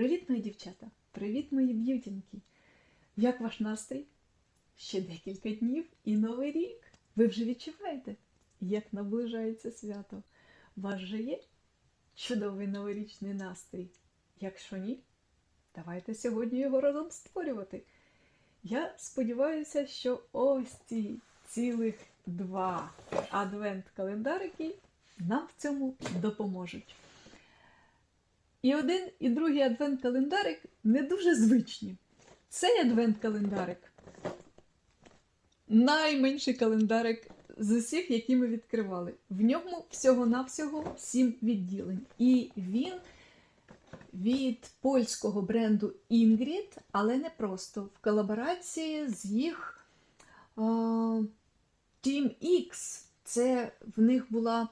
Привіт, мої дівчата! Привіт, мої б'ютінки! Як ваш настрій? Ще декілька днів і новий рік. Ви вже відчуваєте, як наближається свято. Вас же є чудовий новорічний настрій. Якщо ні, давайте сьогодні його разом створювати. Я сподіваюся, що ось ці цілих два адвент-календарики нам в цьому допоможуть. І один, і другий адвент-календарик не дуже звичні. Цей адвент-календарик найменший календарик з усіх, які ми відкривали. В ньому всього-навсього сім відділень. І він від польського бренду Ingrid, але не просто в колаборації з їх а, Team X. Це в них була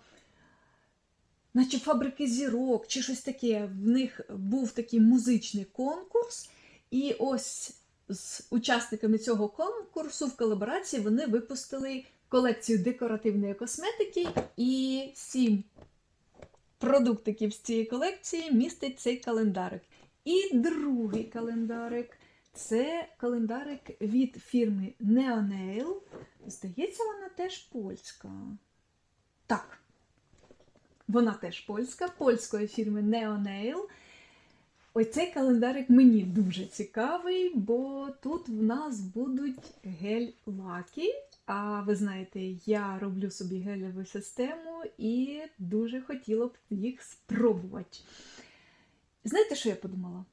наче фабрики зірок чи щось таке. В них був такий музичний конкурс, і ось з учасниками цього конкурсу в колаборації вони випустили колекцію декоративної косметики і сім продуктиків з цієї колекції містить цей календарик. І другий календарик це календарик від фірми Neonail. Здається, вона теж польська. Так. Вона теж польська, польської фірми Neonail. Ось цей календарик мені дуже цікавий, бо тут в нас будуть гель-лаки. А ви знаєте, я роблю собі гелеву систему і дуже хотіла б їх спробувати. Знаєте, що я подумала?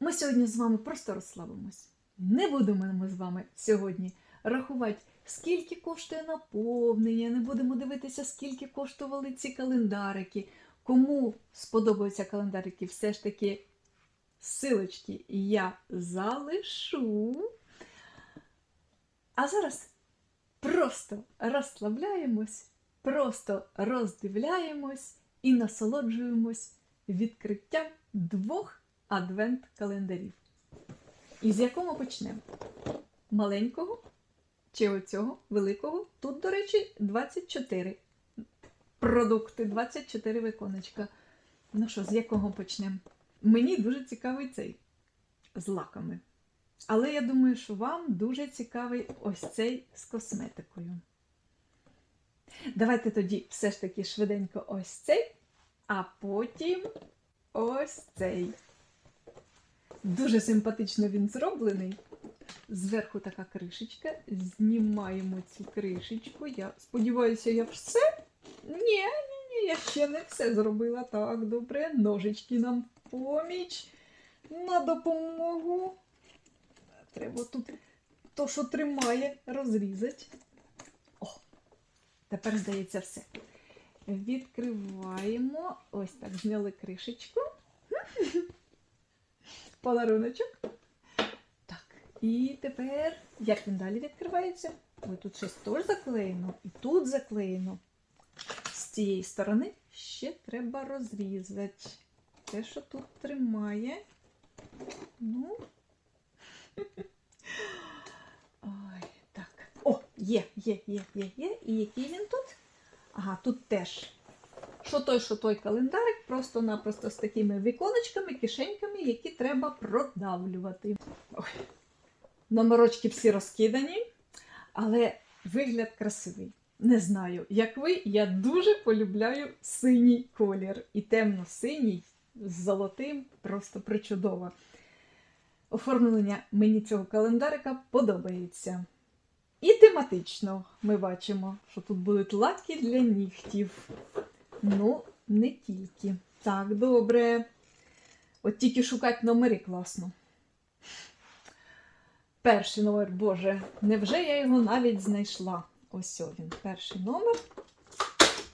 Ми сьогодні з вами просто розслабимось. Не будемо ми з вами сьогодні рахувати, скільки коштує наповнення, не будемо дивитися, скільки коштували ці календарики. Кому сподобаються календарики, все ж таки силочки я залишу. А зараз просто розслабляємось, просто роздивляємось і насолоджуємось відкриттям двох адвент-календарів. І з якого почнемо? Маленького чи оцього великого? Тут, до речі, 24 продукти, 24 виконечка. Ну що, з якого почнемо? Мені дуже цікавий цей з лаками. Але я думаю, що вам дуже цікавий ось цей з косметикою. Давайте тоді все ж таки швиденько ось цей, а потім ось цей. Дуже симпатично він зроблений. Зверху така кришечка. Знімаємо цю кришечку. Я сподіваюся, я все. Ні, ні, ні, я ще не все зробила. Так, добре. Ножички нам в поміч. На допомогу. Треба тут то, що тримає, розрізати. О, тепер, здається, все. Відкриваємо. Ось так, зняли кришечку. Подаруночок. І тепер, як він далі відкривається? Ой, тут щось теж заклеєно, і тут заклеєно. З цієї сторони ще треба розрізати. Те, що тут тримає. Ну. Ой, так. О, є, є, є, є, є. І який він тут? Ага, тут теж. Що той, що той календарик, просто-напросто з такими віконечками, кишеньками, які треба продавлювати. Ой. Номерочки всі розкидані, але вигляд красивий. Не знаю, як ви, я дуже полюбляю синій колір. І темно-синій з золотим просто причудово. Оформлення мені цього календарика подобається. І тематично ми бачимо, що тут будуть лаки для нігтів. Ну, не тільки. Так, добре. От тільки шукати номери класно. Перший номер, Боже, невже я його навіть знайшла? Ось він, перший номер.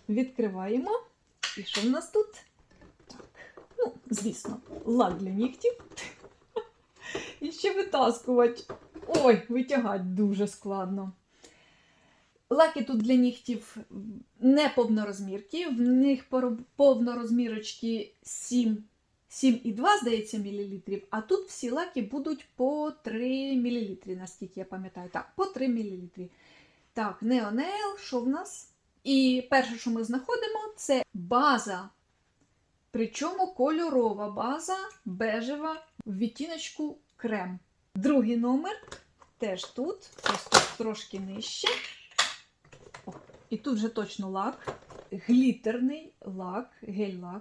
Відкриваємо. І що в нас тут? Так, ну, звісно, лак для нігтів. І ще витаскувати. Ой, витягати дуже складно. Лаки тут для нігтів не повнорозмірки, в них повнорозмірочки 7, 7,2, здається, мл, а тут всі лаки будуть по 3 мл, наскільки я пам'ятаю. Так, по 3 мл. Так, Neonail, що в нас? І перше, що ми знаходимо, це база Причому кольорова база бежева в відтіночку крем. Другий номер теж тут, просто трошки нижче. О, і тут вже точно лак. Глітерний лак, гель-лак.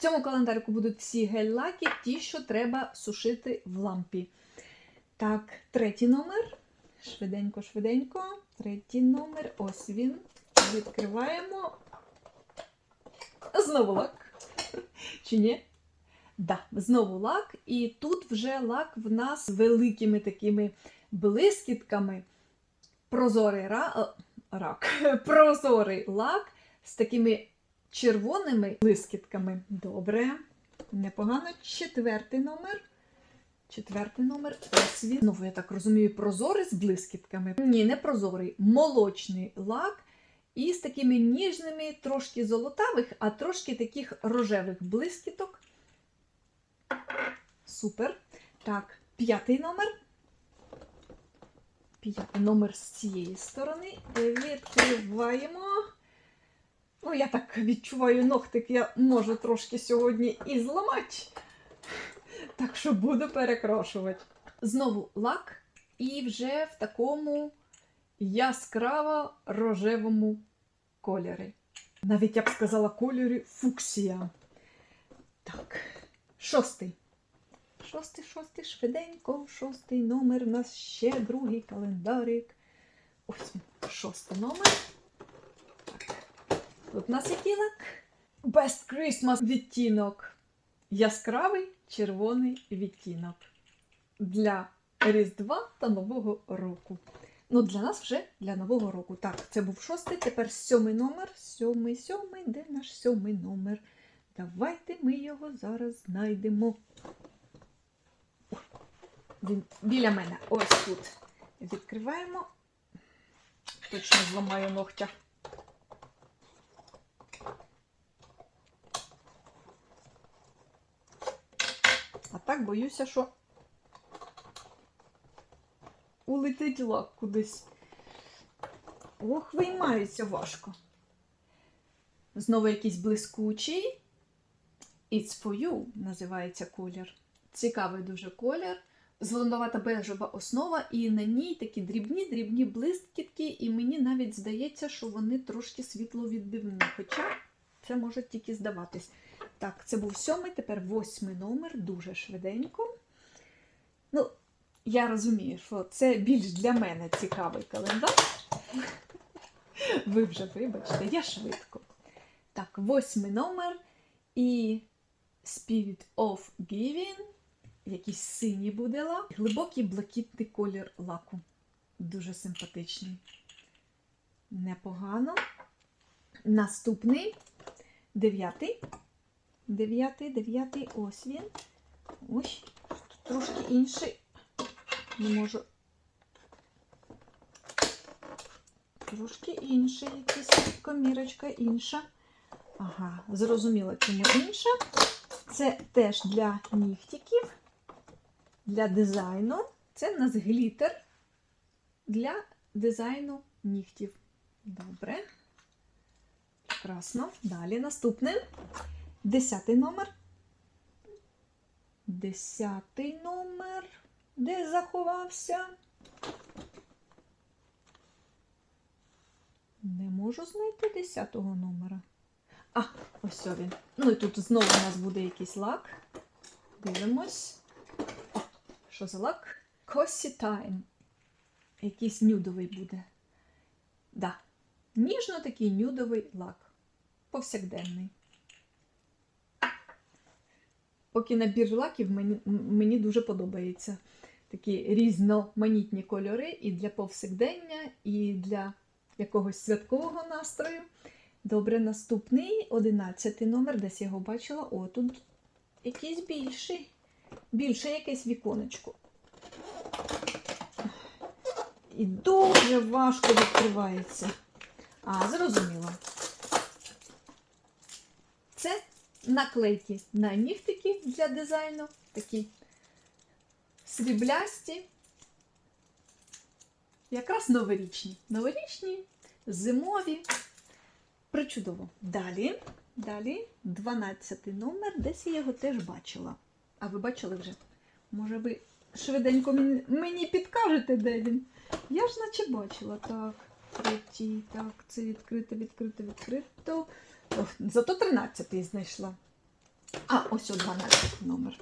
В цьому календарику будуть всі гель-лаки, ті, що треба сушити в лампі. Так, третій номер. Швиденько, швиденько. Третій номер. Ось він. Відкриваємо. Знову лак. Чи ні? Да, знову лак. І тут вже лак в нас великими такими блискітками. Прозорий ра... рак. Прозорий лак з такими червоними блискітками. Добре. Непогано. Четвертий номер. Четвертий номер. Ось він. Знову, я так розумію, прозорий з блискітками. Ні, не прозорий. Молочний лак. І з такими ніжними, трошки золотавих, а трошки таких рожевих блискіток. Супер. Так, п'ятий номер. П'ятий номер з цієї сторони. Відкриваємо. Ну, я так відчуваю ногтик, я можу трошки сьогодні і зламати. Так що буду перекрошувати. Знову лак, і вже в такому яскраво рожевому кольорі. Навіть я б сказала кольорі фуксія. Так, шостий. Шостий, шостий, швиденько, шостий номер. У нас ще другий календарик. Ось він, шостий номер. Тут у нас який? Best Christmas відтінок. Яскравий червоний відтінок. Для Різдва та Нового року. Ну, для нас вже для Нового року. Так, це був шостий, тепер сьомий номер. Сьомий, сьомий, де наш сьомий номер? Давайте ми його зараз знайдемо. Він біля мене. Ось тут. Відкриваємо. Точно зламаю ногтя. А так боюся, що улетить лак кудись. Ох, виймається важко. Знову якийсь блискучий. It's for you називається колір. Цікавий дуже колір. Зеленувата бежева основа, і на ній такі дрібні-дрібні блискітки, і мені навіть здається, що вони трошки світловідбивні. Хоча це може тільки здаватись. Так, це був сьомий, тепер восьмий номер, дуже швиденько. Ну, я розумію, що це більш для мене цікавий календар. Ви вже вибачте, я швидко. Так, восьмий номер і Spirit of Giving. Якийсь синій буде лак. Глибокий блакитний колір лаку. Дуже симпатичний. Непогано. Наступний дев'ятий. Дев'ятий, дев'ятий, ось він. Ось, трошки інший. Не можу. Трошки інший, якийсь комірочка інша. Ага, зрозуміла, чому інша. Це теж для нігтиків, для дизайну. Це в нас глітер для дизайну нігтів. Добре. Прекрасно. Далі наступне. Десятий номер. Десятий номер. Де заховався? Не можу знайти десятого номера. А, ось він. Ну і тут знову у нас буде якийсь лак. Дивимось. О, що за лак? Cossy Time. Якийсь нюдовий буде. Да. Ніжно такий нюдовий лак. Повсякденний. Поки набір лаків мені, мені дуже подобається. Такі різноманітні кольори і для повсякдення, і для якогось святкового настрою. Добре, наступний, одинадцятий номер, десь я його бачила. О, тут якийсь більший. Більше якесь віконечко. І дуже важко відкривається. А, зрозуміло. Це наклейки на нігтики для дизайну. Такі сріблясті. Якраз новорічні. Новорічні, зимові. Причудово. Далі Далі 12 номер, десь я його теж бачила. А ви бачили вже? Може, ви швиденько мені, підкажете, де він? Я ж наче бачила. Так, третій, так, це відкрито, відкрито, відкрито. Зато 13 знайшла. А, ось о 12 номер.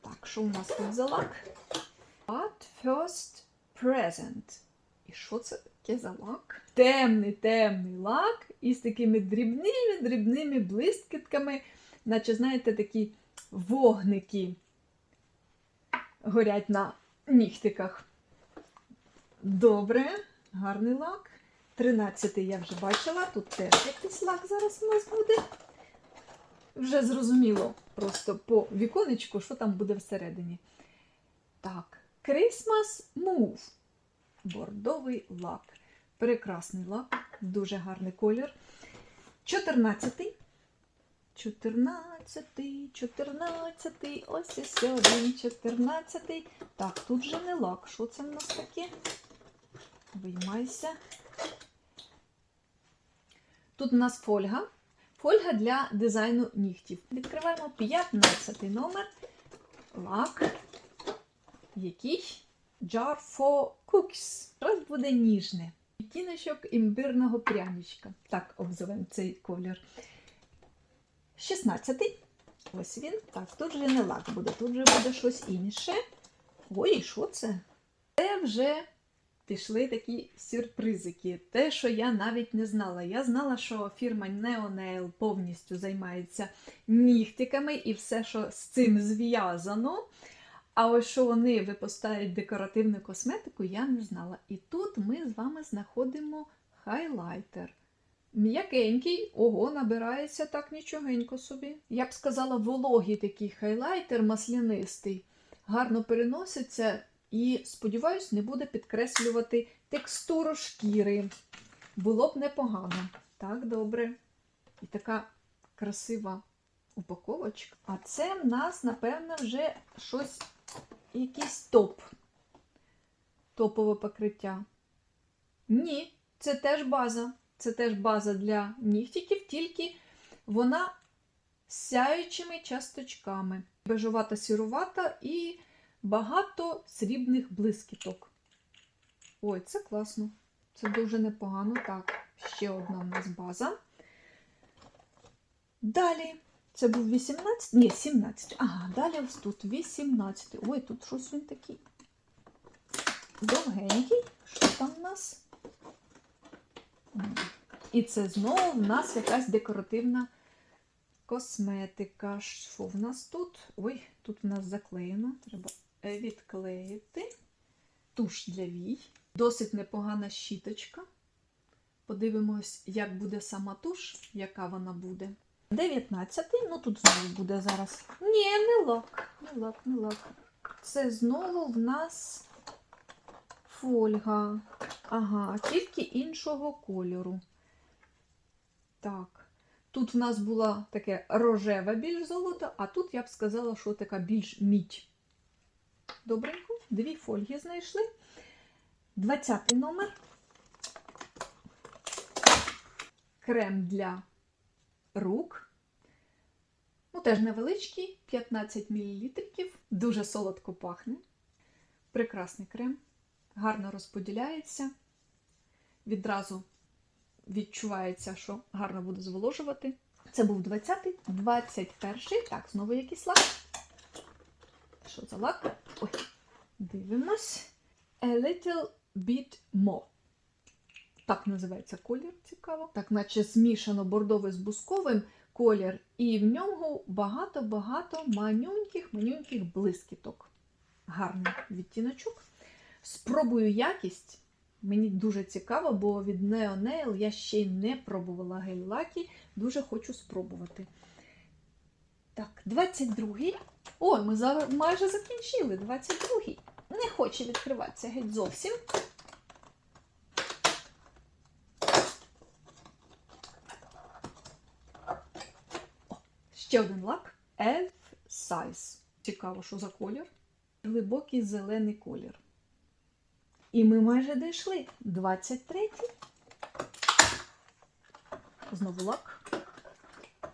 Так, що у нас тут за лак? At first present. І що це таке за лак? Темний, темний лак із такими дрібними, дрібними блискітками, наче, знаєте, такі вогники горять на нігтиках. Добре, гарний лак. 13 я вже бачила, тут теж якийсь лак зараз у нас буде. Вже зрозуміло просто по віконечку, що там буде всередині. Так, Christmas Move. Бордовий лак. Прекрасний лак, дуже гарний колір. 14. 14, 14, ось ось один, 14. Так, тут же не лак. Що це в нас таке? Виймайся. Тут у нас фольга. Фольга для дизайну нігтів. Відкриваємо 15 номер. Лак. Який? Jar for Cookies. Щось буде ніжне. Відтіночок імбирного пряничка. Так обзовемо цей колір. 16. Ось він. Так, тут вже не лак буде, тут вже буде щось інше. Ой, що це? Це вже пішли такі сюрпризики. Те, що я навіть не знала. Я знала, що фірма Neonail повністю займається нігтиками і все, що з цим зв'язано. А ось що вони випускають декоративну косметику, я не знала. І тут ми з вами знаходимо хайлайтер. М'якенький, ого, набирається так нічогенько собі. Я б сказала, вологий такий хайлайтер, маслянистий, гарно переноситься і, сподіваюсь, не буде підкреслювати текстуру шкіри. Було б непогано. Так, добре. І така красива упаковочка. А це в нас, напевно, вже щось, якийсь топ. Топове покриття. Ні, це теж база. Це теж база для нігтиків, тільки вона сяючими часточками. Бежувата сірувата і багато срібних блискіток. Ой, це класно. Це дуже непогано. Так, ще одна у нас база. Далі. Це був 18? Ні, 17. Ага, далі ось тут 18. Ой, тут щось він такий довгенький. Що там у нас? І це знову в нас якась декоративна косметика. Що в нас тут? Ой, тут в нас заклеєно. Треба відклеїти. Туш для вій. Досить непогана щіточка. Подивимось, як буде сама туш, яка вона буде. 19 ну тут знову буде зараз. Ні, не лак, не лак, не лак. Це знову в нас фольга. Ага, тільки іншого кольору. Так. Тут в нас була таке рожеве більш золото, а тут я б сказала, що така більш мідь. Добренько, дві фольги знайшли. 20 номер. Крем для рук. Ну, теж невеличкий, 15 мл. Дуже солодко пахне. Прекрасний крем. Гарно розподіляється. Відразу відчувається, що гарно буде зволожувати. Це був 20-й, 21-й. Так, знову якийсь лак. Що за лак? Ой, дивимось. A little bit more. Так називається колір, цікаво. Так, наче змішано бордовий з бусковим колір, і в ньому багато-багато манюньких-манюньких блискіток. Гарний відтіночок. Спробую якість. Мені дуже цікаво, бо від Neo Nail я ще й не пробувала гель-лаки. Дуже хочу спробувати. Так, 22-й. Ой, ми зараз майже закінчили. 22-й. Не хоче відкриватися геть зовсім. О, ще один лак. Elf Size. Цікаво, що за колір. Глибокий зелений колір. І ми майже дійшли. 23-й. Знову лак.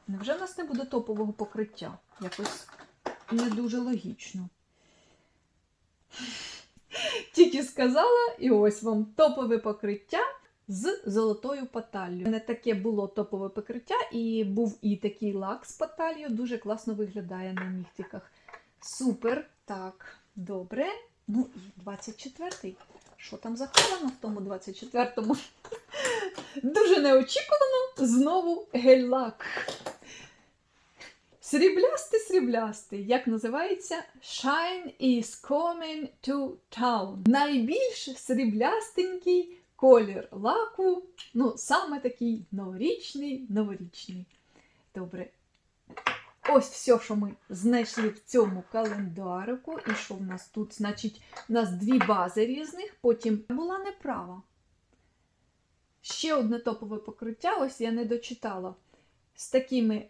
Невже в нас не буде топового покриття? Якось не дуже логічно. Тільки сказала, і ось вам топове покриття з золотою паталлю. У мене таке було топове покриття, і був і такий лак з паталью. Дуже класно виглядає на нігтиках. Супер. Так, добре. Ну і 24-й. Що там заховано в тому 24-му? Дуже неочікувано знову гель-лак. Сріблястий сріблястий, як називається Shine is coming to town. Найбільш сріблястенький колір лаку. Ну, саме такий новорічний, новорічний. Добре. Ось все, що ми знайшли в цьому календарику. І що в нас тут? Значить, у нас дві бази різних, потім була неправа. Ще одне топове покриття, ось я не дочитала. З такими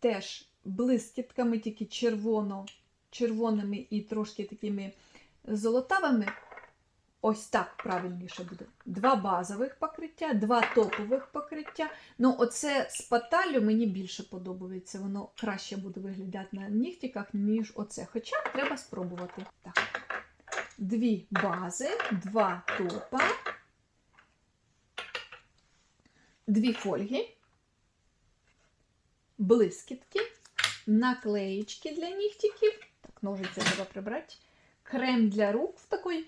теж блискітками, тільки червоно, червоними і трошки такими золотавими. Ось так правильніше буде. Два базових покриття, два топових покриття. Ну, оце з паталю мені більше подобається. Воно краще буде виглядати на нігтіках, ніж оце. Хоча треба спробувати. Так. Дві бази, два топа, дві фольги, блискітки, наклеїчки для нігтиків. Так, ножиці треба прибрати. Крем для рук в такій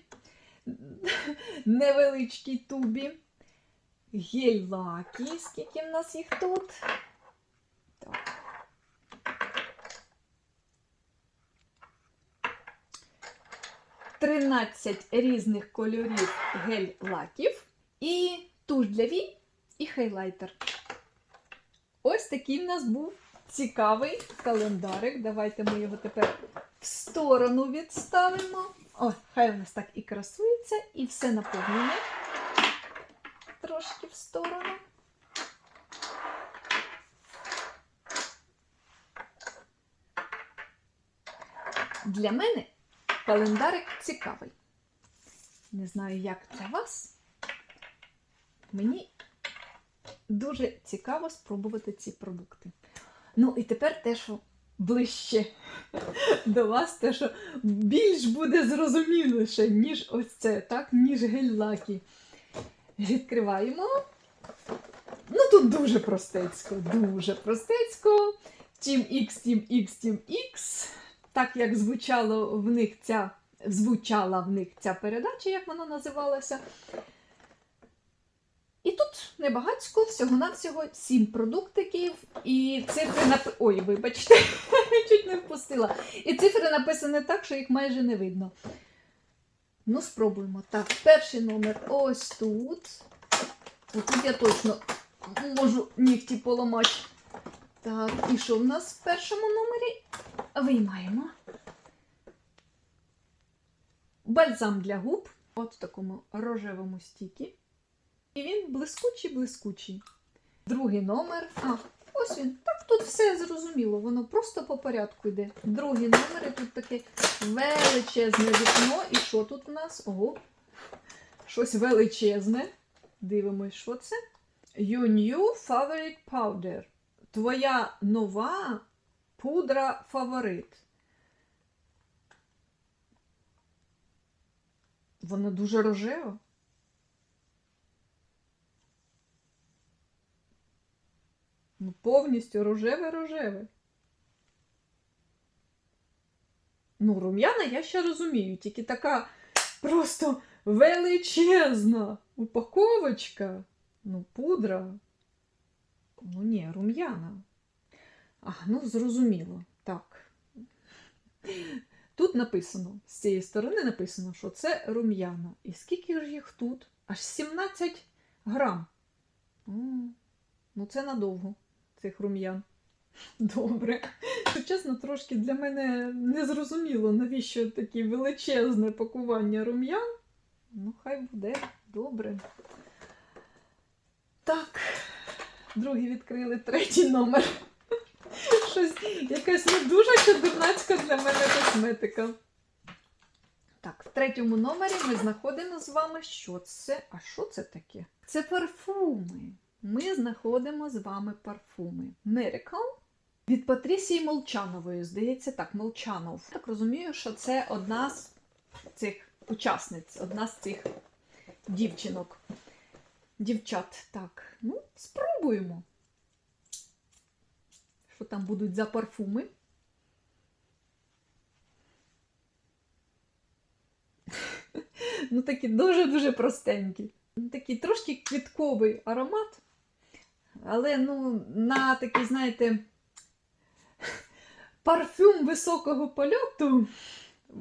невеличкій тубі. Гель-лаки, скільки в нас їх тут. Так. Тринадцять різних кольорів гель-лаків і туш для вій і хайлайтер. Ось такий в нас був цікавий календарик. Давайте ми його тепер в сторону відставимо. О, хай у нас так і красується, і все наповнене. Трошки в сторону. Для мене календарик цікавий. Не знаю, як для вас. Мені дуже цікаво спробувати ці продукти. Ну, і тепер те, що ближче до вас, те, що більш буде зрозуміліше, ніж ось це, так? ніж гель-лаки. Відкриваємо. Ну, тут дуже простецько, дуже простецько. Team X, Team X, Team X. Так як звучало в них ця, звучала в них ця передача, як вона називалася. І тут небагацько, всього-навсього сім продуктиків, і цифри нап... Ой, вибачте, чуть не впустила. І цифри написані так, що їх майже не видно. Ну, спробуємо. Так, перший номер ось тут. Тут я точно можу нігті поламати. Так, і що в нас в першому номері? Виймаємо. Бальзам для губ. От в такому рожевому стікі. І він блискучий-блискучий. Другий номер. А, ось він. Так тут все зрозуміло, воно просто по порядку йде. Другий номер, і тут таке величезне вікно. І що тут у нас? Ого, щось величезне. Дивимось, що це? Your new favorite powder. Твоя нова пудра фаворит. Вона дуже рожева. Ну, повністю рожеве-рожеве. Ну, рум'яна я ще розумію, тільки така просто величезна упаковочка. Ну, пудра. Ну, ні, рум'яна. А, ну, зрозуміло. Так. Тут написано, з цієї сторони написано, що це рум'яна. І скільки ж їх тут? Аж 17 грам. Ну, це надовго цих рум'ян. Добре. Чесно, трошки для мене не зрозуміло, навіщо таке величезне пакування рум'ян. Ну, хай буде добре. Так, другий відкрили, третій номер. Щось якась не дуже чудернацька для мене косметика. Так, в третьому номері ми знаходимо з вами, що це. А що це таке? Це парфуми. Ми знаходимо з вами парфуми. Miracle Від Патрісії Молчанової, здається, так, Молчанов. Так розумію, що це одна з цих учасниць, одна з цих дівчинок. Дівчат. Так, ну, спробуємо. Що там будуть за парфуми? Ну, такі дуже-дуже простенькі. Такий трошки квітковий аромат. Але ну, на такий, знаєте, парфюм високого польоту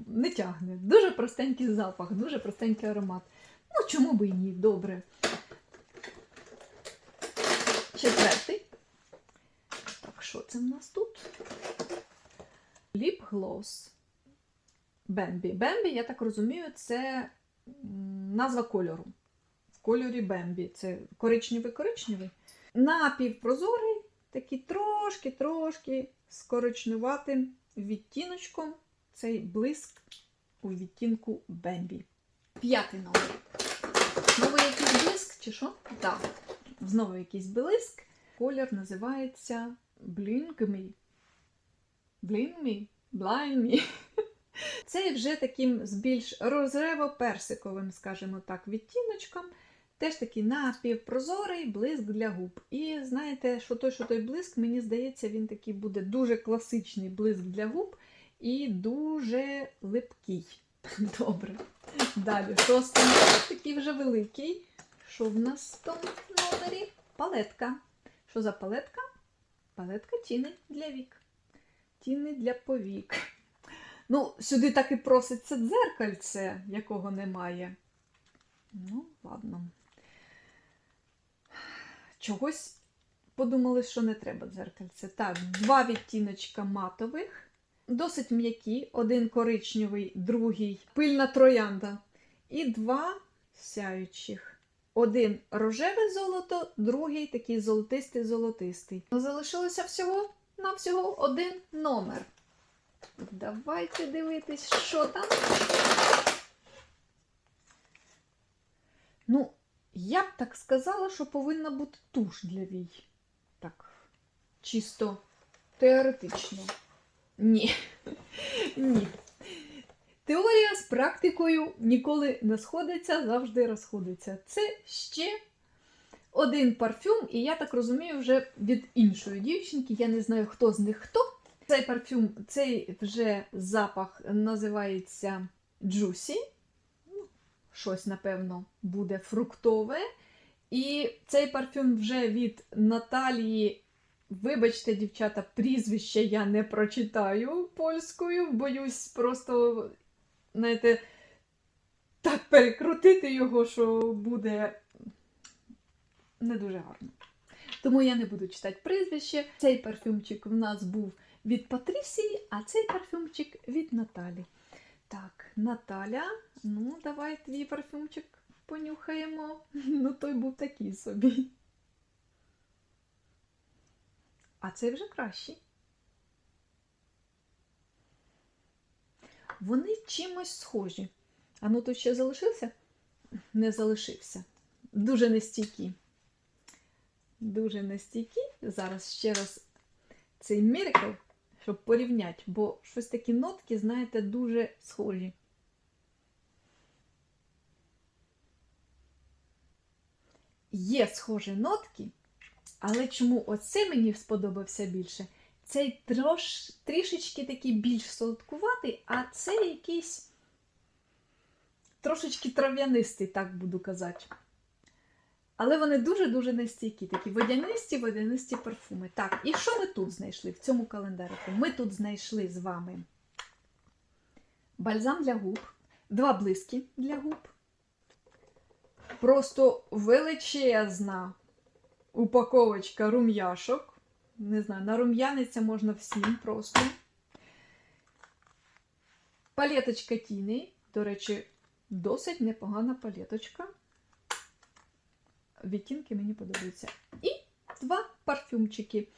не тягне. Дуже простенький запах, дуже простенький аромат. Ну, чому би і ні? Добре. Четвертий. Так, що це в нас тут? Lip Gloss. Бембі. Бембі, я так розумію, це назва кольору. В кольорі Бембі. Це коричневий-коричневий. Напівпрозорий, такий трошки-трошки з коричневатим відтіночком. Цей блиск у відтінку Бембі. П'ятий номер. Знову якийсь блиск, чи що? Так. Знову якийсь блиск. Колір називається Me. Blink Me? Blind вже таким з більш розрево-персиковим, скажімо так, відтіночком. Теж такий напівпрозорий блиск для губ. І знаєте, що той, що той блиск, мені здається, він такий буде дуже класичний блиск для губ і дуже липкий. Добре. Далі, номер, такий вже великий. Що в нас в тому номері? Палетка. Що за палетка? Палетка тіни для вік. Тіни для повік. Ну, сюди так і проситься дзеркальце, якого немає. Ну, ладно. Чогось подумали, що не треба дзеркальце. Так, два відтіночка матових, досить м'які, один коричневий, другий пильна троянда. І два сяючих. Один рожеве золото, другий такий золотистий-золотистий. Залишилося всього на всього один номер. Давайте дивитись, що там. Ну, я б так сказала, що повинна бути туш для вій. Так, чисто теоретично. Ні. Ні. Теорія з практикою ніколи не сходиться, завжди розходиться. Це ще один парфюм, і я так розумію, вже від іншої дівчинки. Я не знаю, хто з них хто. Цей парфюм, цей вже запах називається Juicy. Щось, напевно, буде фруктове. І цей парфюм вже від Наталії. Вибачте, дівчата, прізвище я не прочитаю польською. Боюсь просто, знаєте, так перекрутити його, що буде не дуже гарно. Тому я не буду читати прізвище. Цей парфюмчик в нас був від Патрісії, а цей парфюмчик від Наталі. Так, Наталя, ну, давай твій парфюмчик понюхаємо. Ну, той був такий собі. А цей вже кращий. Вони чимось схожі. А ну тут ще залишився? Не залишився. Дуже нестійкі. Дуже нестійкі. Зараз ще раз цей Miracle, щоб порівняти, бо щось такі нотки, знаєте, дуже схожі. Є схожі нотки, але чому оце мені сподобався більше? Цей трош, трішечки такий більш солодкуватий, а цей якийсь трошечки трав'янистий, так буду казати. Але вони дуже-дуже нестійкі, такі водянисті, водянисті парфуми. Так, і що ми тут знайшли в цьому календарику? Ми тут знайшли з вами бальзам для губ, два блиски для губ. Просто величезна упаковочка рум'яшок. Не знаю, нарум'яниться можна всім просто. Палеточка тіни. До речі, досить непогана палеточка. Відтінки мені подобаються. І два парфюмчики.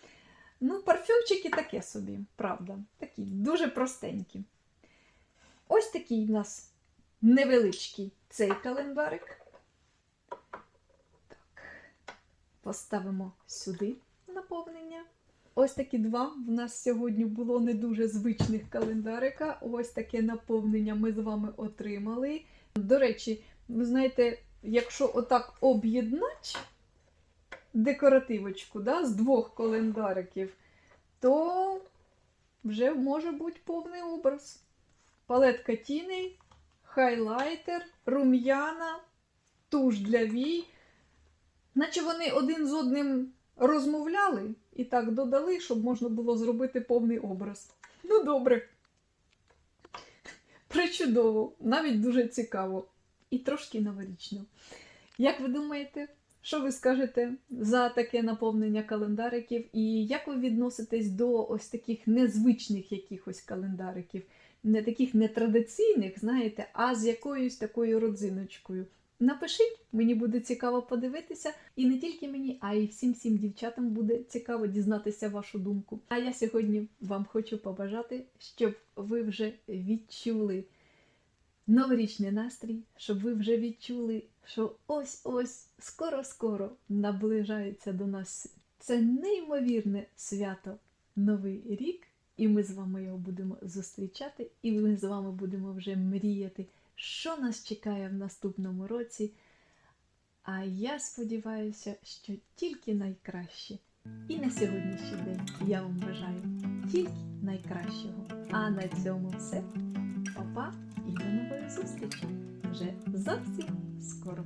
Ну, парфюмчики таке собі, правда. Такі дуже простенькі. Ось такий у нас невеличкий цей календарик. Так, поставимо сюди наповнення. ось такі два. В нас сьогодні було не дуже звичних календарика. Ось таке наповнення ми з вами отримали. До речі, ви знаєте, якщо отак об'єднати декоративочку да, з двох календариків, то вже може бути повний образ. Палетка тіней, хайлайтер, рум'яна, туш для вій. Наче вони один з одним розмовляли і так додали, щоб можна було зробити повний образ. Ну, добре. Причудово, навіть дуже цікаво і трошки новорічно. Як ви думаєте, що ви скажете за таке наповнення календариків? І як ви відноситесь до ось таких незвичних якихось календариків, не таких нетрадиційних, знаєте, а з якоюсь такою родзиночкою? Напишіть, мені буде цікаво подивитися, і не тільки мені, а й всім всім дівчатам буде цікаво дізнатися вашу думку. А я сьогодні вам хочу побажати, щоб ви вже відчули новорічний настрій, щоб ви вже відчули, що ось-ось, скоро-скоро наближається до нас це неймовірне свято Новий рік, і ми з вами його будемо зустрічати, і ми з вами будемо вже мріяти, що нас чекає в наступному році. А я сподіваюся, що тільки найкраще. І на сьогоднішній день я вам бажаю тільки найкращого. А на цьому все. Па-па і до нової зустрічі вже зовсім скоро.